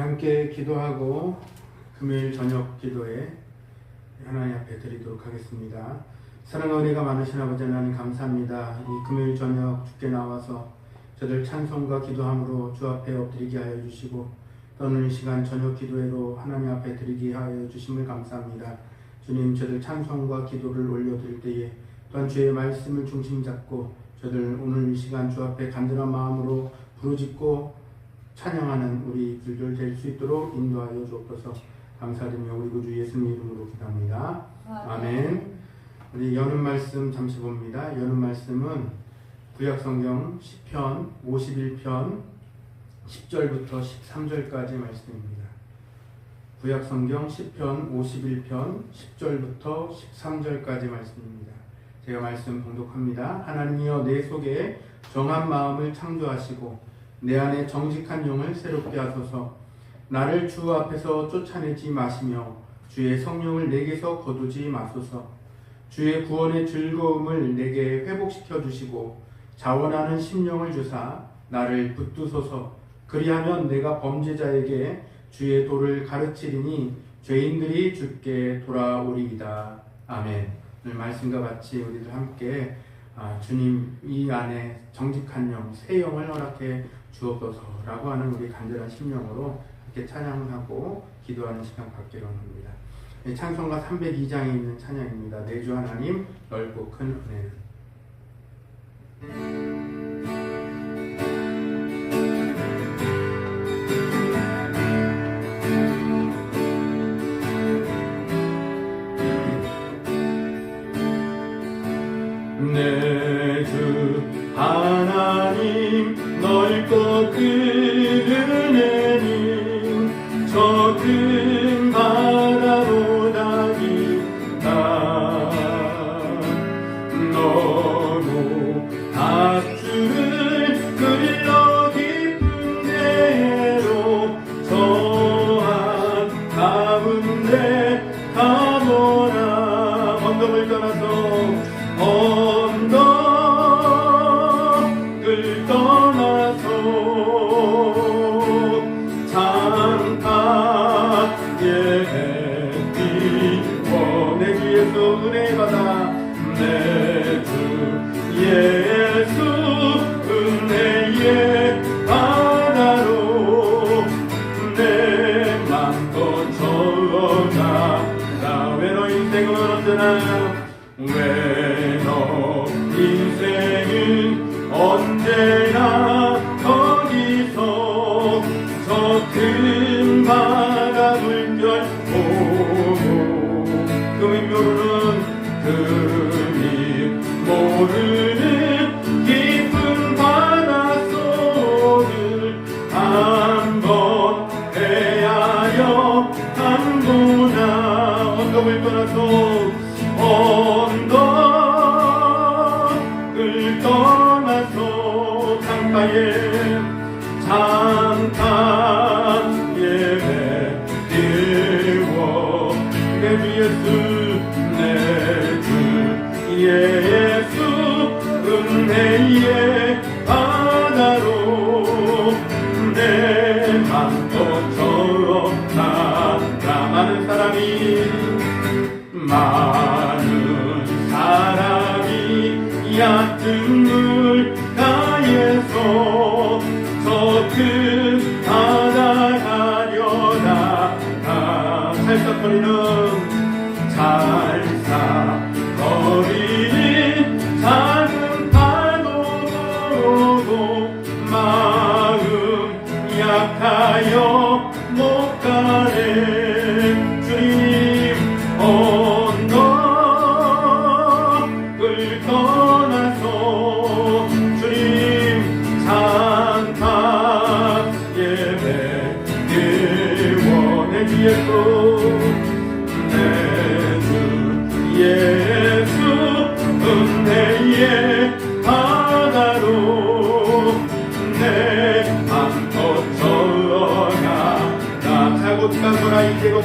함께 기도하고 금요일 저녁 기도에 하나님 앞에 드리도록 하겠습니다. 사랑과 은혜가 많으신 아버지 하나님 감사합니다. 이 금요일 저녁 주께 나와서 저들 찬송과 기도함으로 주 앞에 엎드리게 하여 주시고 또는 이 시간 저녁 기도회로 하나님 앞에 드리게 하여 주심을 감사합니다. 주님 저들 찬송과 기도를 올려드릴 때에 또한 주의 말씀을 중심 잡고 저들 오늘 이 시간 주 앞에 간절한 마음으로 부르짖고 찬양하는 우리 들들 될수 있도록 인도하여 주옵소서 감사드리며 우리 구주 예수님 이름으로 기도합니다. 아멘. 우리 여는 말씀 잠시 봅니다. 여는 말씀은 구약성경 10편 51편 10절부터 13절까지 말씀입니다. 구약성경 10편 51편 10절부터 13절까지 말씀입니다. 제가 말씀 봉독합니다. 하나님이여 내 속에 정한 마음을 창조하시고 내 안에 정직한 영을 새롭게 하소서. 나를 주 앞에서 쫓아내지 마시며 주의 성령을 내게서 거두지 마소서. 주의 구원의 즐거움을 내게 회복시켜 주시고 자원하는 심령을 주사 나를 붙드소서. 그리하면 내가 범죄자에게 주의 도를 가르치리니 죄인들이 주께 돌아오리이다. 아멘. 오늘 말씀과 같이 우리들 함께 아, 주님 이 안에 정직한 영, 새 영을 허락해 주옵소서라고 하는 우리 간절한 심령으로 이렇게 찬양하고 기도하는 시간 갖기로 합니다. 네, 찬송가 302장에 있는 찬양입니다. 내주 하나님 넓고 큰 은혜는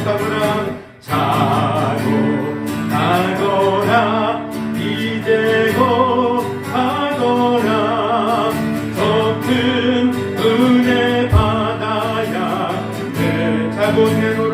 가거라 이제 곧 가거라 자고 가거라 이제 곧 가거라 저큰 은혜 받아야 내 주님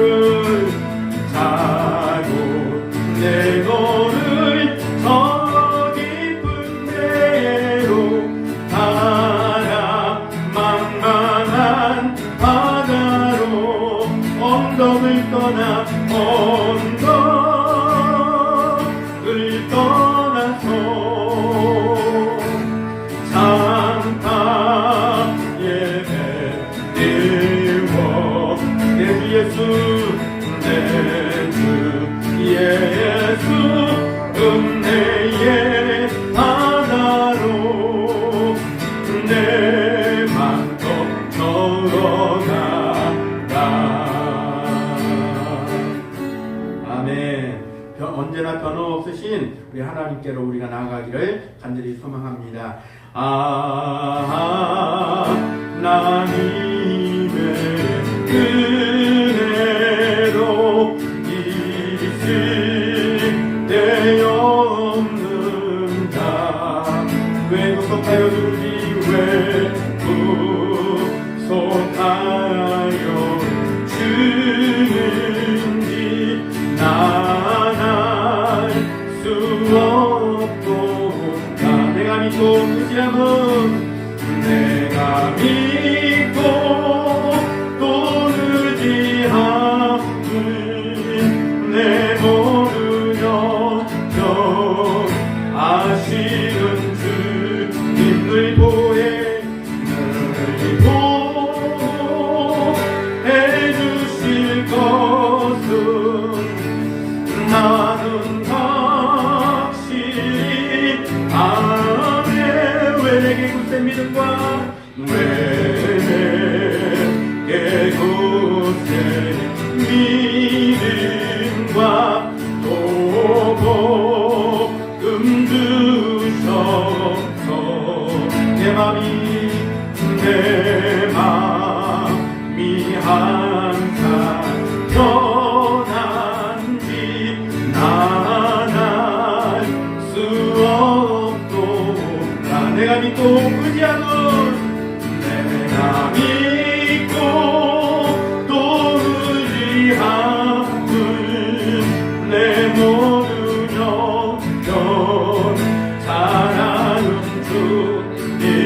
소망합니다. 아, 하나님. і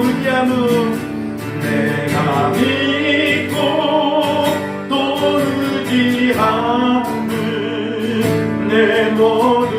묵야무 내가 믿고 또 의지함을 내 모든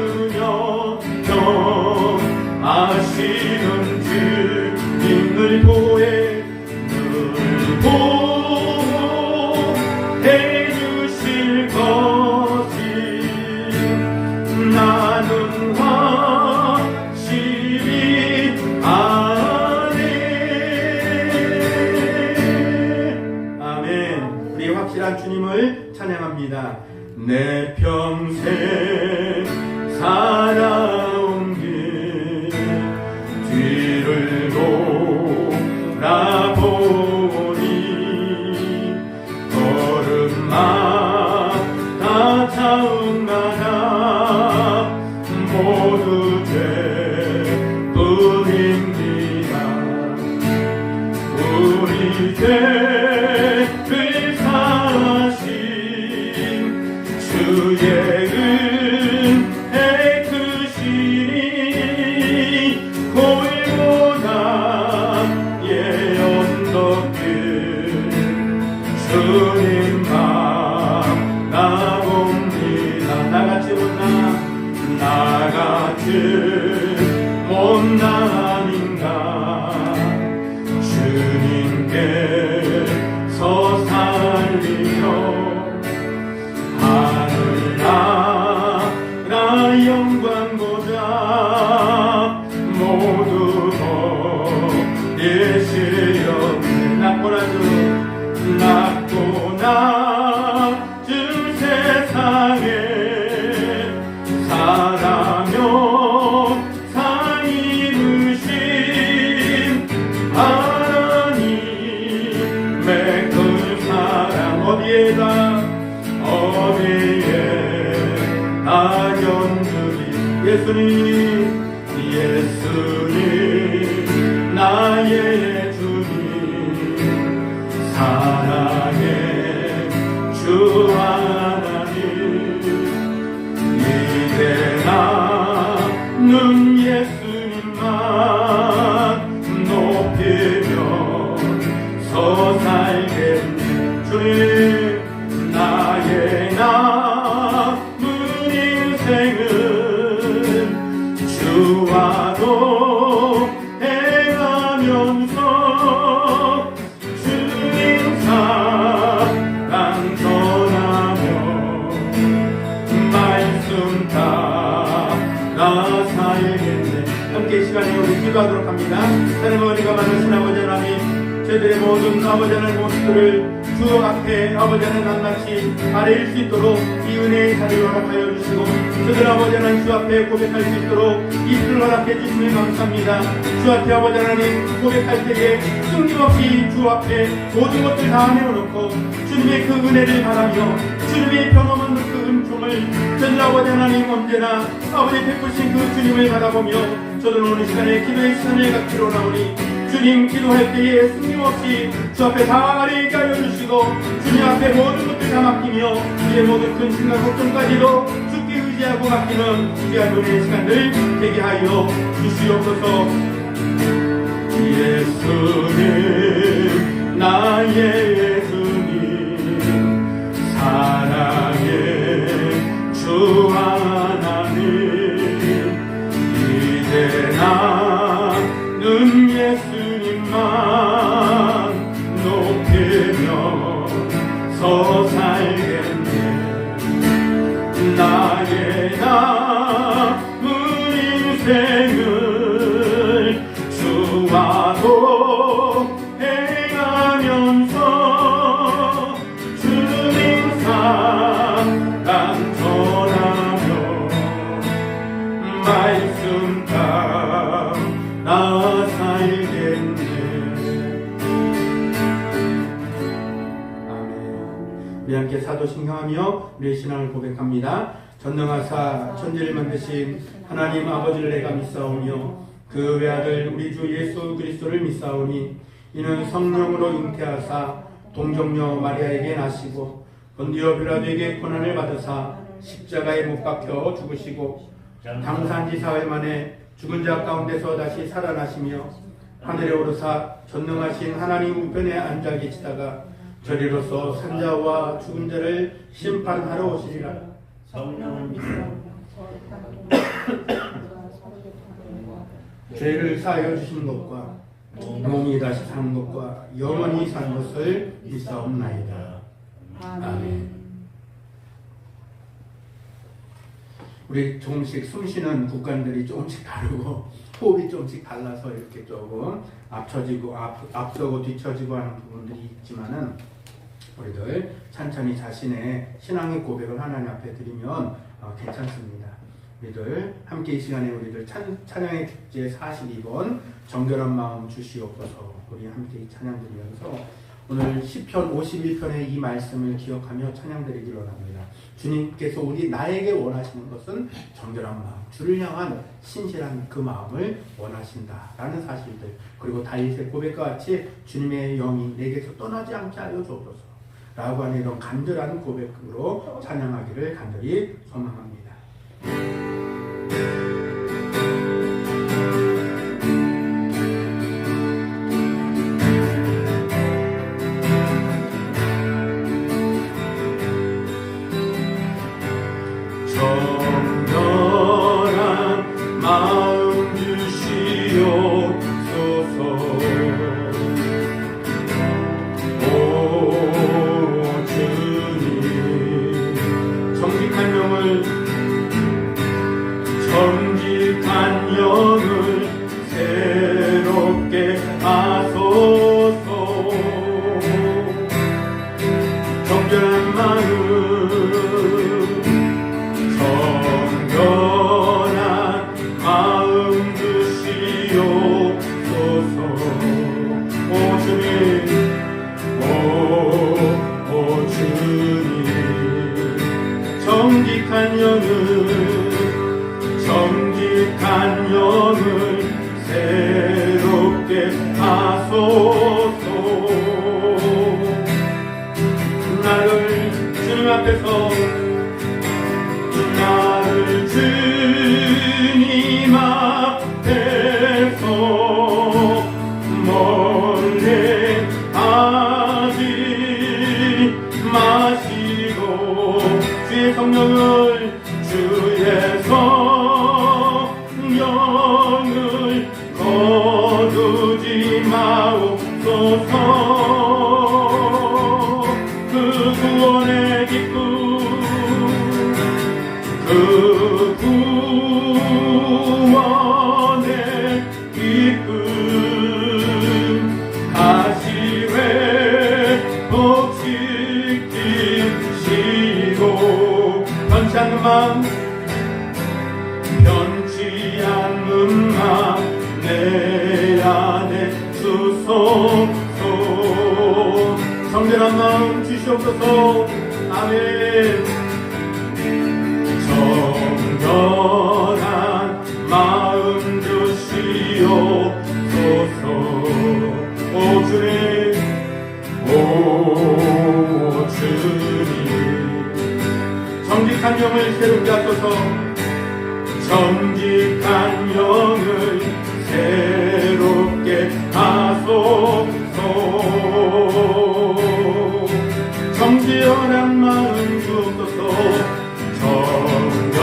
낳고나주 낳고나 준 세상에 사랑며 상이으신 하나님의 큰 사랑 어디에다? 어디에? 예수님 예수님 인생은 주와도 행하면서 주님 사랑 전하며 말씀 따라 살겠네. 함께 이 시간에 우리 기도하도록 합니다. 하나님 어머니가 많으신 아버지 하나님 저희들의 모든 아버지 하나님 모습들을 주 앞에 아버지 하나님 낱낱이 아뢰일 수 있도록 이 은혜의 자리를 허락하여 주시고 저들 아버지 하나님 주 앞에 고백할 수 있도록 이틀 허락해 주시니 감사합니다. 주 앞에 아버지 하나님 고백할 때에 숨김없이 주 앞에 모든 것들 다 내어놓고 주님의 그 은혜를 바라며 주님의 변함없는 그 은총을 저들 아버지 하나님 언제나 아버지 베푸신 그 주님을 바라보며 저는 오늘 시간에 기도의 시간을 갖기로 나오니 주님 기도할 때에 숨김없이 주 앞에 다 아뢰게 하여 주시고 주님 앞에 모든 것들 다 맡기며 우리의 모든 근심과 걱정까지도 주께 의지하고 맡기는 귀한 은혜의 시간을 되게 하여 주시옵소서. 예수님 나의 말씀 따라 살겠네 아멘. 우리 함께 사도신경하며 우리의 신앙을 고백합니다. 전능하사 천지를 만드신 하나님 아버지를 내가 믿사오며 그 외아들 우리 주 예수 그리스도를 믿사오니 이는 성령으로 잉태하사 동정녀 마리아에게 나시고 본디오 빌라도에게 고난을 받으사 십자가에 못 박혀 죽으시고 당산지 사흘 만에 죽은 자 가운데서 다시 살아나시며 하늘에 오르사 전능하신 하나님 우편에 앉아 계시다가 저리로서 산자와 죽은 자를 심판하러 오시리라. 성령을. 죄를 사하여 주신 것과 몸이 다시 사는 것과 영원히 사는 것을 믿사옵나이다. 아멘. 우리 조금씩 숨쉬는 구간들이 조금씩 다르고 호흡이 조금씩 달라서 이렇게 조금 앞처지고 앞, 앞서고 뒤처지고 하는 부분들이 있지만은 우리들 천천히 자신의 신앙의 고백을 하나님 앞에 드리면 어, 괜찮습니다. 우리들 함께 이 시간에 우리들 찬, 찬양의 축제 42번 정결한 마음 주시옵소서 우리 함께 이 찬양 드리면서 오늘 시편 51편의 이 말씀을 기억하며 찬양 드리기로 합니다. 주님께서 우리 나에게 원하시는 것은 정결한 마음, 주를 향한 신실한 그 마음을 원하신다라는 사실들 그리고 다윗의 고백과 같이 주님의 영이 내게서 떠나지 않게 하여 주옵소서 라고 하는 이런 간절한 고백으로 찬양하기를 간절히 소망합니다. 정 주시옵소서. 아멘. 정결한 마음 주시옵소서. 오 주님 오 주님. 정직한 영을 새롭게 하소서. 정직한 영 정결한 마음 주옵소서 정결한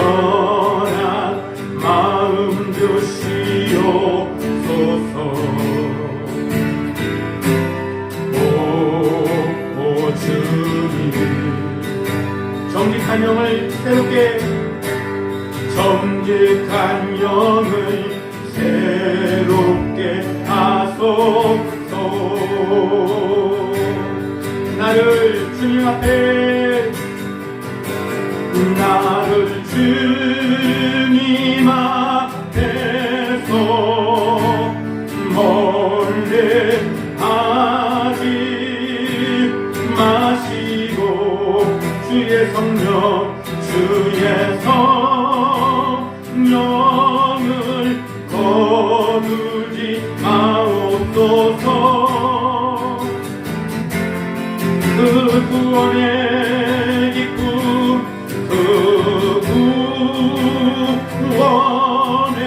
마음 주시옵소서. 오, 오 주님. 정직한 영을 앞에 나를 주님 앞에서 멀리 하지 마시고 주의 성령 주의 성령을 거두지 마옵소서 그 구원의 기쁨 그 구원의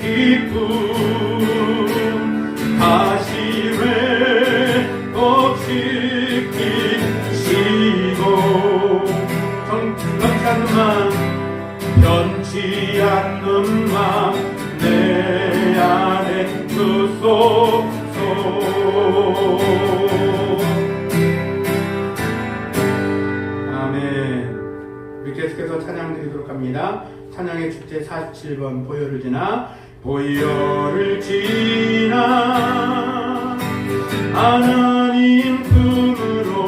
기쁨. 다시 회복시키시고 않는 맘 변치 않는 맘내 안에 주소서 합니다. 찬양의 축제 47번 보혈을 지나 보혈을 지나 하나님 품으로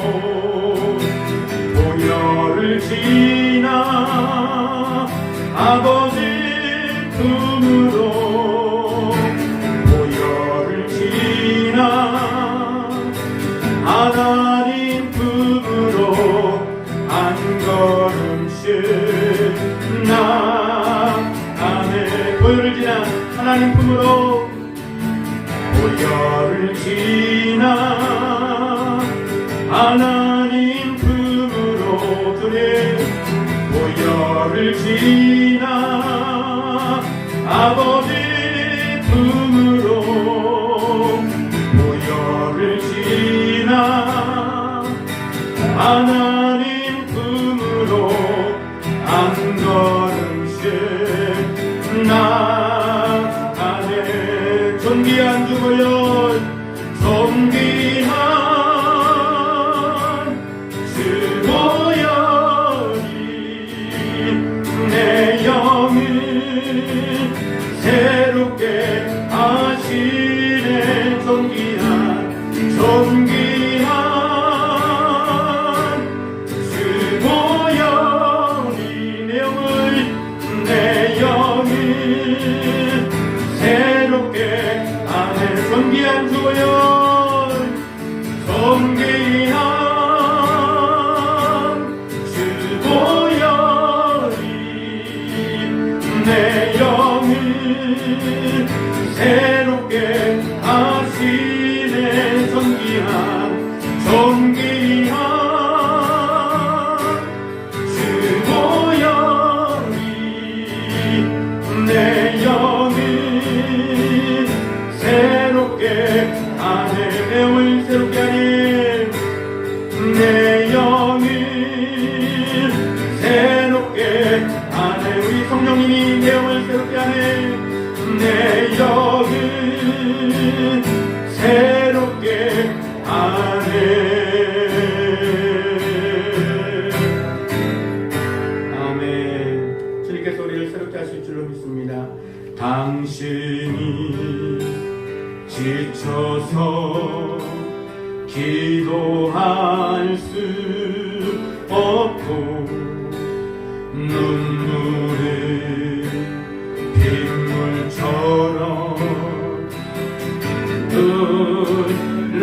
보혈을 지나 아버지 품으로 하나님 품으로 보혈을 지나 하나님 품으로 주님 보혈을 지나 아버지 품으로 보혈을 지나 하나님 존귀한 주보혈 존귀한 주보혈이 내 영을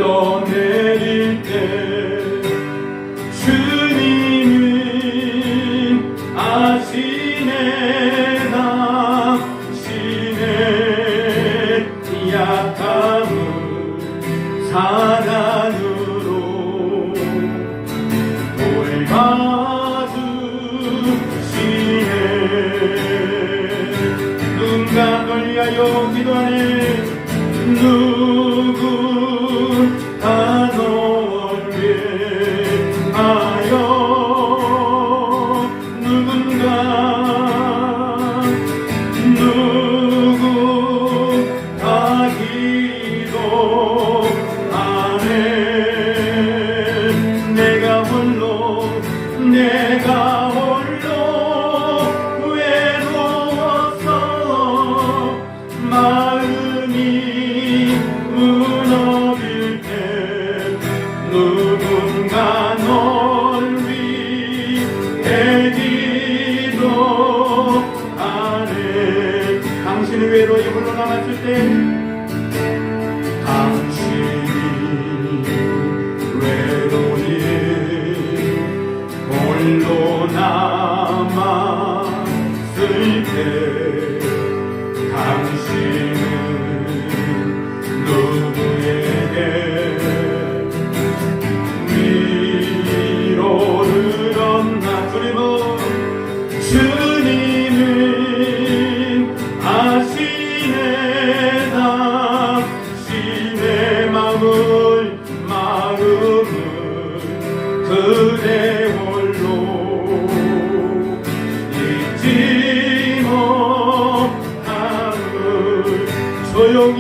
흘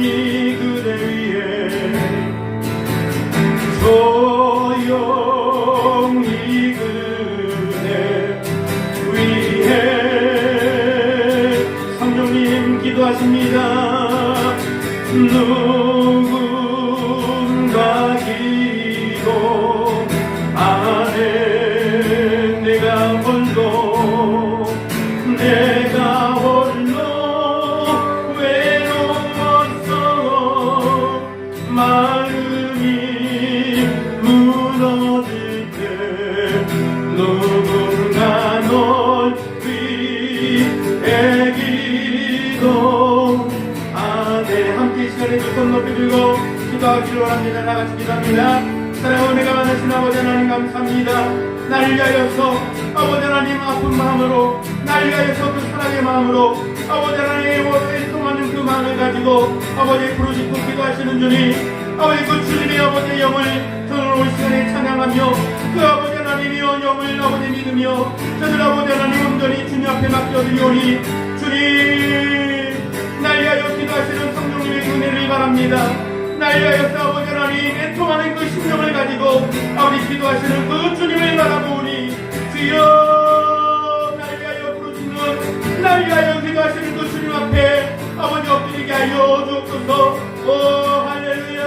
조 들고 기도하기로 합니다. 나같이 기도합니다. 사랑하는 내가 만나신 아버지 하나님 감사합니다. 나를 위하여서 아버지 하나님 아픈 마음으로 나를 위하여서 그 사랑의 마음으로 아버지 하나님 애통하는 그 마음을 가지고 아버지 부르짖고 기도하시는 주님 아버지 그 주님의 아버지의 영을 저는 올 시간에 찬양하며 그 아버지 하나님의 영을 아버지 믿으며 저들 아버지 하나님 온전히 주님 앞에 맡겨드리오니 주님 날 위하여 기도하시는 성령님의 은혜를 바랍니다. 날 위하여서 아버지 하나님 애통하는 그 심령을 가지고 아버지 기도하시는 그 주님을 바라보니 주여 날 위하여 부르짖는 날 위하여 기도하시는 그 주님 앞에 아버지 엎드리게 하여 주옵소서. 오 할렐루야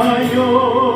위하